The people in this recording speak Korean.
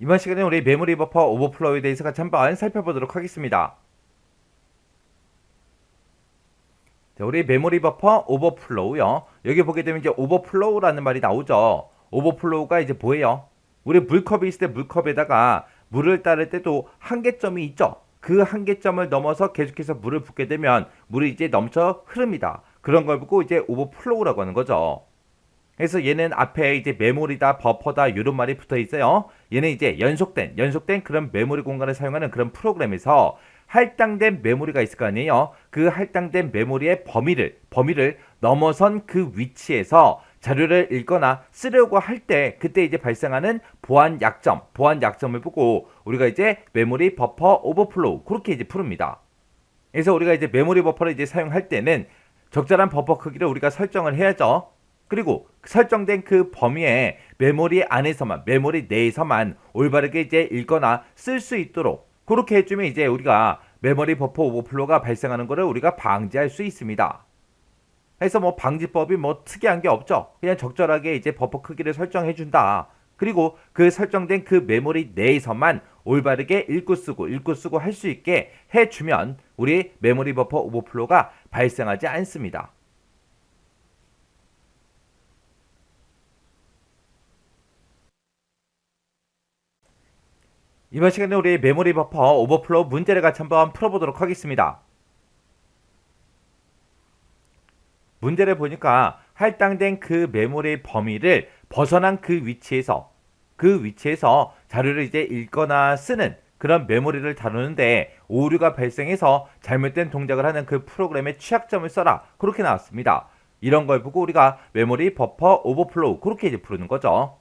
이번 시간에 우리 메모리 버퍼 오버플로우에 대해서 같이 한번 살펴보도록 하겠습니다. 자, 우리 메모리 버퍼 오버플로우요. 여기 보게 되면 이제 오버플로우라는 말이 나오죠. 오버플로우가 이제 뭐예요? 우리 물컵이 있을 때 물컵에다가 물을 따를 때도 한계점이 있죠. 그 한계점을 넘어서 계속해서 물을 붓게 되면 물이 이제 넘쳐 흐릅니다. 그런 걸 보고 이제 오버플로우라고 하는 거죠. 그래서 얘는 앞에 이제 메모리다, 버퍼다 이런 말이 붙어 있어요. 얘는 이제 연속된 연속된 그런 메모리 공간을 사용하는 그런 프로그램에서 할당된 메모리가 있을 거 아니에요. 그 할당된 메모리의 범위를 범위를 넘어선 그 위치에서 자료를 읽거나 쓰려고 할 때 그때 이제 발생하는 보안 약점, 보안 약점을 보고 우리가 이제 메모리 버퍼 오버플로우 그렇게 이제 부릅니다. 그래서 우리가 이제 메모리 버퍼를 이제 사용할 때는 적절한 버퍼 크기를 우리가 설정을 해야죠. 그리고 설정된 그 범위에 메모리 안에서만 메모리 내에서만 올바르게 이제 읽거나 쓸 수 있도록 그렇게 해주면 이제 우리가 메모리 버퍼 오버플로가 발생하는 것을 우리가 방지할 수 있습니다. 그래서 뭐 방지법이 뭐 특이한 게 없죠. 그냥 적절하게 이제 버퍼 크기를 설정해 준다. 그리고 그 설정된 그 메모리 내에서만 올바르게 읽고 쓰고 읽고 쓰고 할 수 있게 해주면 우리 메모리 버퍼 오버플로가 발생하지 않습니다. 이번 시간에 우리 메모리 버퍼 오버플로우 문제를 같이 한번 풀어보도록 하겠습니다. 문제를 보니까 할당된 그 메모리 범위를 벗어난 그 위치에서 그 위치에서 자료를 이제 읽거나 쓰는 그런 메모리를 다루는데 오류가 발생해서 잘못된 동작을 하는 그 프로그램의 취약점을 써라 그렇게 나왔습니다. 이런 걸 보고 우리가 메모리 버퍼 오버플로우 그렇게 이제 부르는 거죠.